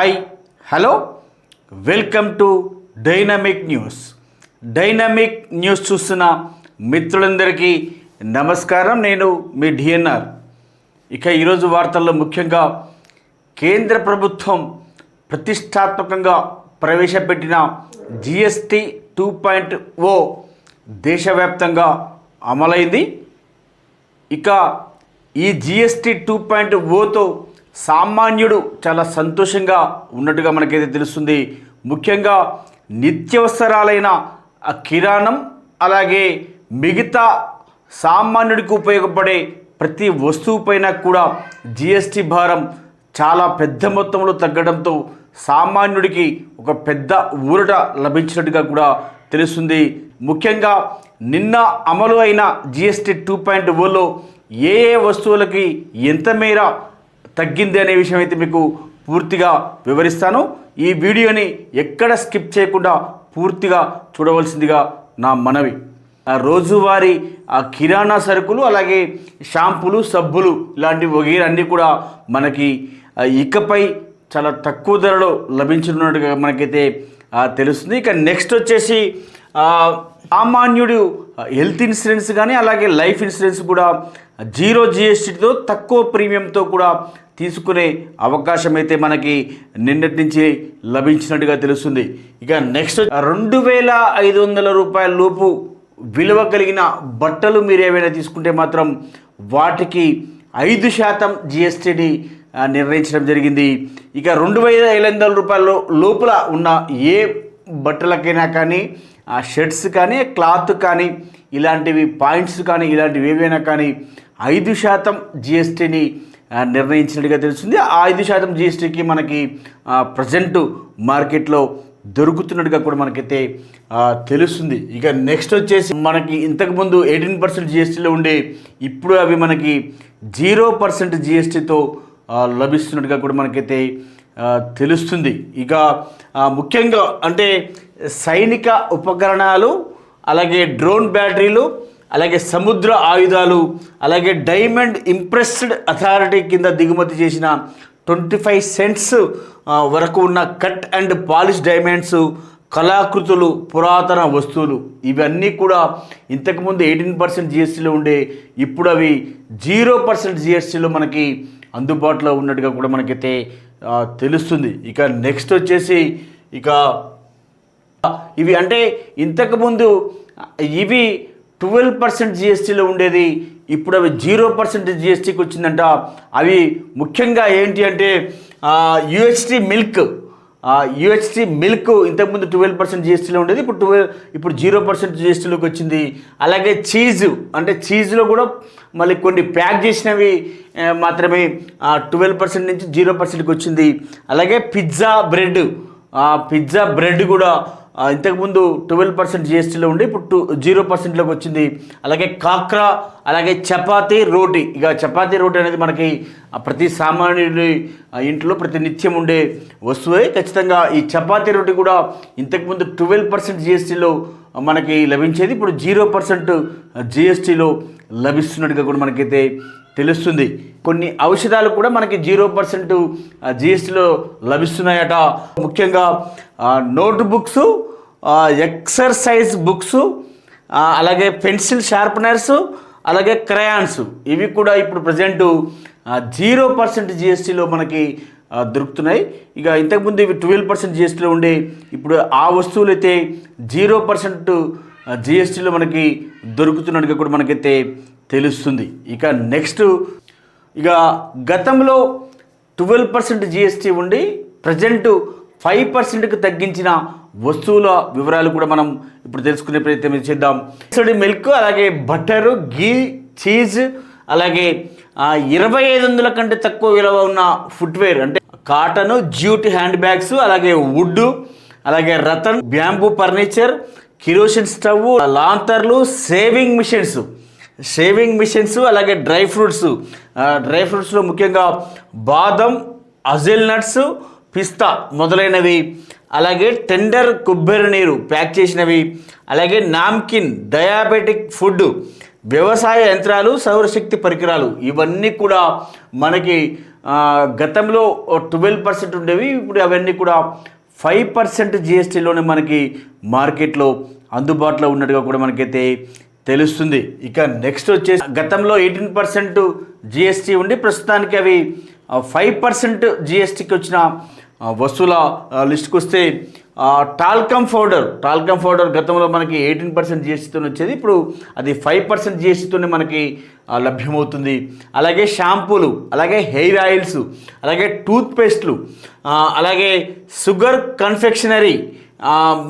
Hi hello welcome to dynamic news dynamic news చూస్తున్న మిత్రులందరికీ నమస్కారం. నేను మీ డిఎన్ఆర్ ఇక ఈరోజు వార్తల్లో ముఖ్యంగా కేంద్ర ప్రభుత్వం ప్రతిష్టాత్మకంగా ప్రవేశపెట్టిన జిఎస్టి టూ పాయింట్ ఓ దేశవ్యాప్తంగా అమలైంది. ఇక ఈ జిఎస్టీ టూ పాయింట్ ఓతో సామాన్యుడు చాలా సంతోషంగా ఉన్నట్టుగా మనకైతే తెలుస్తుంది. ముఖ్యంగా నిత్యవసరాలైన ఆ కిరాణం అలాగే మిగతా సామాన్యుడికి ఉపయోగపడే ప్రతి వస్తువుపైన కూడా జిఎస్టి భారం చాలా పెద్ద మొత్తంలో తగ్గడంతో సామాన్యుడికి ఒక పెద్ద ఊరట లభించినట్టుగా కూడా తెలుస్తుంది. ముఖ్యంగా నిన్న అమలు అయిన జిఎస్టి టూ పాయింట్ ఓలో ఏ ఏ వస్తువులకి ఎంత మేర తగ్గింది అనే విషయం అయితే మీకు పూర్తిగా వివరిస్తాను. ఈ వీడియోని ఎక్కడ స్కిప్ చేయకుండా పూర్తిగా చూడవలసిందిగా నా మనవి. ఆ రోజువారీ ఆ కిరాణా సరుకులు అలాగే షాంపులు సబ్బులు ఇలాంటివి వగైరా అన్నీ కూడా మనకి ఇకపై చాలా తక్కువ ధరలో లభించనున్నట్టుగా మనకైతే తెలుస్తుంది. ఇక నెక్స్ట్ వచ్చేసి సామాన్యుడు హెల్త్ ఇన్సూరెన్స్ కానీ అలాగే లైఫ్ ఇన్సూరెన్స్ కూడా జీరో జిఎస్టీతో తక్కువ ప్రీమియంతో కూడా తీసుకునే అవకాశం అయితే మనకి నిన్నటి నుంచి లభించినట్టుగా తెలుస్తుంది. ఇక నెక్స్ట్ రెండు వేల ఐదు వందల రూపాయల లోపు విలువ కలిగిన బట్టలు మీరు ఏవైనా తీసుకుంటే మాత్రం వాటికి ఐదు శాతం జిఎస్టీని నిర్ణయించడం జరిగింది. ఇక రెండు వేల ఐదు వందల రూపాయల లోపల ఉన్న ఏ బట్టలకైనా కానీ షర్ట్స్ కానీ క్లాత్ కానీ ఇలాంటివి పాయింట్స్ కానీ ఇలాంటివి ఏవైనా కానీ ఐదు శాతం జిఎస్టీని నిర్ణయించినట్టుగా తెలుస్తుంది. ఆ ఐదు శాతం జిఎస్టీకి మనకి ప్రజెంట్ మార్కెట్లో దొరుకుతున్నట్టుగా కూడా మనకైతే తెలుస్తుంది. ఇక నెక్స్ట్ వచ్చేసి మనకి ఇంతకుముందు ఎయిటీన్ పర్సెంట్ జిఎస్టీలో ఉండే ఇప్పుడు అవి మనకి జీరో పర్సెంట్ జిఎస్టీతో లభిస్తున్నట్టుగా కూడా మనకైతే తెలుస్తుంది. ఇక ముఖ్యంగా అంటే సైనిక ఉపకరణాలు అలాగే డ్రోన్ బ్యాటరీలు అలాగే సముద్ర ఆయుధాలు అలాగే డైమండ్ ఇంప్రెస్డ్ అథారిటీ కింద దిగుమతి చేసిన ట్వంటీ ఫైవ్ సెంట్స్ వరకు ఉన్న కట్ అండ్ పాలిష్ డైమండ్స్ కళాకృతులు పురాతన వస్తువులు. ఇవన్నీ కూడా ఇంతకుముందు ఎయిటీన్ పర్సెంట్ జిఎస్టీలో ఉండే ఇప్పుడు అవి జీరో పర్సెంట్ జిఎస్టీలో మనకి అందుబాటులో ఉన్నట్టుగా కూడా మనకైతే తెలుస్తుంది. ఇక నెక్స్ట్ వచ్చేసి ఇక ఇవి అంటే ఇంతకుముందు ఇవి ట్వెల్వ్ పర్సెంట్ జిఎస్టీలో ఉండేది ఇప్పుడు అవి జీరో పర్సెంట్ జిఎస్టీకి వచ్చిందంట. అవి ముఖ్యంగా ఏంటి అంటే యుహెచ్టి మిల్క్ యుహెచ్టి మిల్క్ ఇంతకుముందు ట్వెల్వ్ పర్సెంట్ జిఎస్టీలో ఉండేది ఇప్పుడు ట్వెల్వ్ ఇప్పుడు జీరో పర్సెంట్ జిఎస్టీలోకి వచ్చింది. అలాగే చీజ్ అంటే చీజ్లో కూడా మళ్ళీ కొన్ని ప్యాక్ చేసినవి మాత్రమే ట్వెల్వ్ పర్సెంట్ నుంచి జీరో పర్సెంట్కి వచ్చింది. అలాగే పిజ్జా బ్రెడ్ పిజ్జా బ్రెడ్ కూడా ఇంతకుముందు ట్వెల్వ్ పర్సెంట్ జిఎస్టీలో ఉండి ఇప్పుడు టూ జీరో పర్సెంట్లోకి వచ్చింది. అలాగే కాక్రా అలాగే చపాతీ రోటీ. ఇక చపాతీ రోటీ అనేది మనకి ప్రతి సామాన్యుడి ఇంట్లో ప్రతి నిత్యం ఉండే వస్తువే. ఖచ్చితంగా ఈ చపాతీ రోటీ కూడా ఇంతకుముందు ట్వెల్వ్ పర్సెంట్ జిఎస్టీలో మనకి లభించేది ఇప్పుడు జీరో పర్సెంట్ జిఎస్టీలో లభిస్తున్నట్టుగా కూడా మనకైతే తెలుస్తుంది. కొన్ని ఔషధాలు కూడా మనకి జీరో పర్సెంట్ జిఎస్టీలో లభిస్తున్నాయట. ముఖ్యంగా నోట్బుక్స్ ఎక్సర్సైజ్ బుక్స్ అలాగే పెన్సిల్ షార్పనర్స్ అలాగే క్రయాన్స్. ఇవి కూడా ఇప్పుడు ప్రజెంట్ జీరో పర్సెంట్ జిఎస్టీలో మనకి దొరుకుతున్నాయి. ఇక ఇంతకుముందు ఇవి ట్వెల్వ్ పర్సెంట్ జిఎస్టీలో ఉండే ఇప్పుడు ఆ వస్తువులు అయితే జీరో పర్సెంట్ జిఎస్టీలో మనకి దొరుకుతున్నట్టుగా కూడా మనకైతే తెలుస్తుంది. ఇక నెక్స్ట్ ఇక గతంలో ట్వెల్వ్ పర్సెంట్ జిఎస్టీ ఉండి ప్రజెంట్ ఫైవ్ పర్సెంట్కి తగ్గించిన వస్తువుల వివరాలు కూడా మనం ఇప్పుడు తెలుసుకునే ప్రయత్నం చేద్దాం. సడి మిల్క్ అలాగే బటరు గీ చీజ్ అలాగే ఇరవై ఐదు వందల కంటే తక్కువ విలువ ఉన్న ఫుట్వేర్ అంటే కాటన్ జ్యూట్ హ్యాండ్ బ్యాగ్స్ అలాగే వుడ్ అలాగే rattan bamboo furniture kerosene stove లాంతర్లు saving machines shaving machines అలాగే డ్రై ఫ్రూట్స్ డ్రై ఫ్రూట్స్లో ముఖ్యంగా బాదం అజిల్ నట్స్ పిస్తా మొదలైనవి. అలాగే టెండర్ కొబ్బరి నీరు ప్యాక్ చేసినవి. అలాగే నామ్కిన్ డయాబెటిక్ ఫుడ్ వ్యవసాయ యంత్రాలు సౌరశక్తి పరికరాలు ఇవన్నీ కూడా మనకి గతంలో ట్వెల్వ్ పర్సెంట్ ఉండేవి. ఇప్పుడు అవన్నీ కూడా ఫైవ్ పర్సెంట్ జిఎస్టీలోనే మనకి మార్కెట్లో అందుబాటులో ఉన్నట్టుగా కూడా మనకైతే తెలుస్తుంది. ఇక నెక్స్ట్ వచ్చేసి గతంలో ఎయిటీన్ పర్సెంట్ జిఎస్టీ ఉండి ప్రస్తుతానికి అవి ఫైవ్ పర్సెంట్ జిఎస్టీకి వచ్చిన వస్తువుల ఆ, లిస్ట్కి వస్తే టాల్కమ్ పౌడర్ టాల్కమ్ పౌడర్ గతంలో మనకి ఎయిటీన్ పర్సెంట్ జిఎస్టీతో వచ్చేది. ఇప్పుడు అది ఫైవ్ పర్సెంట్ జిఎస్టీతోనే మనకి లభ్యమవుతుంది. అలాగే షాంపూలు అలాగే హెయిర్ ఆయిల్స్ అలాగే టూత్ పేస్ట్లు అలాగే షుగర్ కన్ఫెక్షనరీ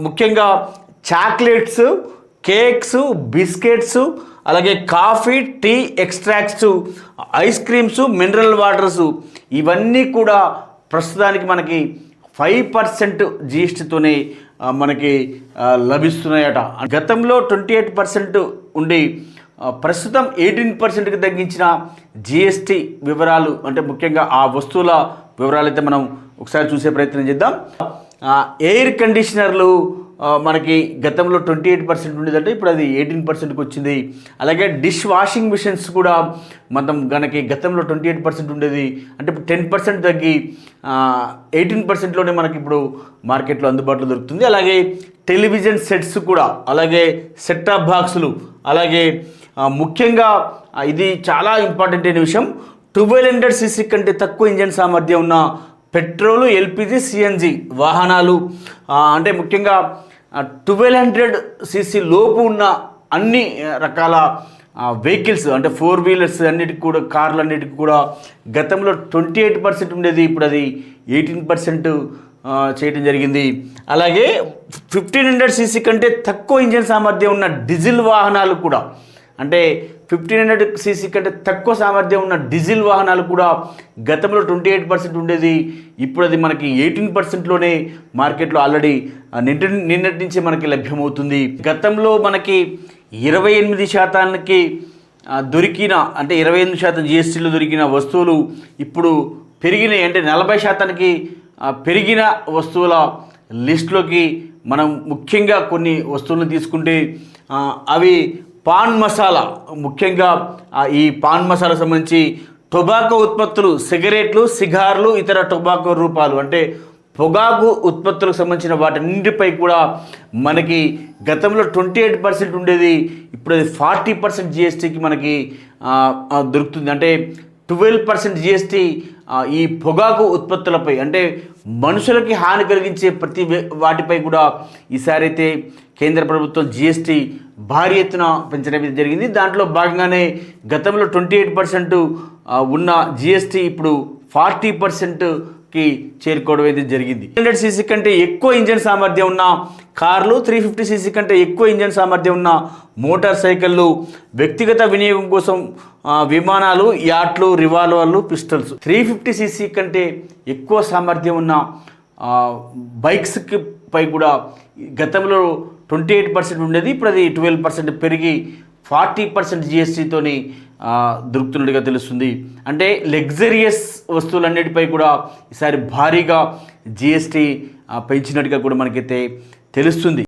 ముఖ్యంగా చాక్లెట్స్ కేక్స్ బిస్కెట్స్ అలాగే coffee tea extracts ice creams mineral waters ఇవన్నీ కూడా ప్రస్తుతానికి మనకి ఫైవ్ పర్సెంట్ జిఎస్టీతోనే మనకి లభిస్తున్నాయట. గతంలో ట్వంటీ ఎయిట్ పర్సెంట్ ఉండి ప్రస్తుతం ఎయిటీన్ పర్సెంట్కి తగ్గించిన జిఎస్టీ వివరాలు అంటే ముఖ్యంగా ఆ వస్తువుల వివరాలు అయితే మనం ఒకసారి చూసే ప్రయత్నం చేద్దాం. ఎయిర్ కండిషనర్లు మనకి గతంలో ట్వంటీ ఎయిట్ పర్సెంట్ ఉండేదంటే ఇప్పుడు అది ఎయిటీన్ పర్సెంట్కి వచ్చింది. అలాగే డిష్ వాషింగ్ మిషన్స్ కూడా మనం మనకి గతంలో ట్వంటీ ఎయిట్ పర్సెంట్ ఉండేది. అంటే ఇప్పుడు టెన్ పర్సెంట్ తగ్గి ఎయిటీన్ పర్సెంట్లోనే మనకి ఇప్పుడు మార్కెట్లో అందుబాటులో దొరుకుతుంది. అలాగే టెలివిజన్ సెట్స్ కూడా అలాగే సెట్టాప్ బాక్సులు అలాగే ముఖ్యంగా ఇది చాలా ఇంపార్టెంట్ అయిన విషయం. ట్వెల్వ్ హండ్రెడ్ సీసీ కంటే తక్కువ ఇంజన్ సామర్థ్యం ఉన్న పెట్రోలు ఎల్పిజి సిఎన్జి వాహనాలు అంటే ముఖ్యంగా ట్వెల్వ్ హండ్రెడ్ సీసీ లోపు ఉన్న అన్ని రకాల వెహికల్స్ అంటే ఫోర్ వీలర్స్ అన్నిటికి కూడా కార్లు అన్నిటికి కూడా గతంలో ట్వంటీ ఎయిట్ పర్సెంట్ ఉండేది. ఇప్పుడు అది ఎయిటీన్ పర్సెంట్ చేయడం జరిగింది. అలాగే ఫిఫ్టీన్ హండ్రెడ్ సీసీ కంటే తక్కువ ఇంజన్ సామర్థ్యం ఉన్న డీజిల్ వాహనాలు కూడా అంటే ఫిఫ్టీన్ హండ్రెడ్ సీసీ కంటే తక్కువ సామర్థ్యం ఉన్న డీజిల్ వాహనాలు కూడా గతంలో ట్వంటీ ఎయిట్ పర్సెంట్ ఉండేది. ఇప్పుడు అది మనకి ఎయిటీన్ పర్సెంట్లోనే మార్కెట్లో ఆల్రెడీ నిన్న నిన్నటి నుంచే మనకి లభ్యమవుతుంది. గతంలో మనకి ఇరవై ఎనిమిది శాతానికి దొరికిన అంటే ఇరవై ఎనిమిది శాతం జిఎస్టీలో దొరికిన వస్తువులు ఇప్పుడు పెరిగినాయి. అంటే నలభై శాతానికి పెరిగిన వస్తువుల లిస్టులోకి మనం ముఖ్యంగా కొన్ని వస్తువులను తీసుకుంటే అవి పాన్ మసాలా. ముఖ్యంగా ఈ పాన్ మసాలా సంబంధించి టొబాకో ఉత్పత్తులు సిగరెట్లు సిగార్లు ఇతర టొబాకో రూపాలు. అంటే పొగాకు ఉత్పత్తులకు సంబంధించిన వాటన్నింటిపై కూడా మనకి గతంలో ట్వంటీ ఎయిట్ పర్సెంట్ ఉండేది. ఇప్పుడు అది ఫార్టీ పర్సెంట్ జిఎస్టీకి మనకి దొరుకుతుంది. అంటే ట్వెల్వ్ పర్సెంట్ జిఎస్టీ ఈ పొగాకు ఉత్పత్తులపై అంటే మనుషులకి హాని కలిగించే ప్రతి వాటిపై కూడా ఈసారి అయితే కేంద్ర ప్రభుత్వం జిఎస్టీ భారీ ఎత్తున పెంచడం అయితే జరిగింది. దాంట్లో భాగంగానే గతంలో ట్వంటీ ఎయిట్ పర్సెంట్ ఉన్న జిఎస్టీ ఇప్పుడు ఫార్టీ పర్సెంట్ కి చేరుకోవడం అయితే జరిగింది. హండ్రెడ్ సీసీ కంటే ఎక్కువ ఇంజన్ సామర్థ్యం ఉన్న కార్లు త్రీ ఫిఫ్టీ సీసీ కంటే ఎక్కువ ఇంజన్ సామర్థ్యం ఉన్న మోటార్ సైకిళ్ళు వ్యక్తిగత వినియోగం కోసం విమానాలు యాట్లు రివాల్వర్లు పిస్టల్స్. త్రీ ఫిఫ్టీ సీసీ కంటే ఎక్కువ సామర్థ్యం ఉన్న బైక్స్కి పై కూడా గతంలో ట్వంటీ ఎయిట్ పర్సెంట్ ఉండేది ఇప్పుడు అది ట్వెల్వ్ పర్సెంట్ పెరిగి ఫార్టీ పర్సెంట్ జిఎస్టీతోని దొరుకుతున్నట్టుగా తెలుస్తుంది. అంటే లగ్జరియస్ వస్తువులన్నిటిపై కూడా ఈసారి భారీగా జిఎస్టీ పెంచినట్టుగా కూడా మనకైతే తెలుస్తుంది.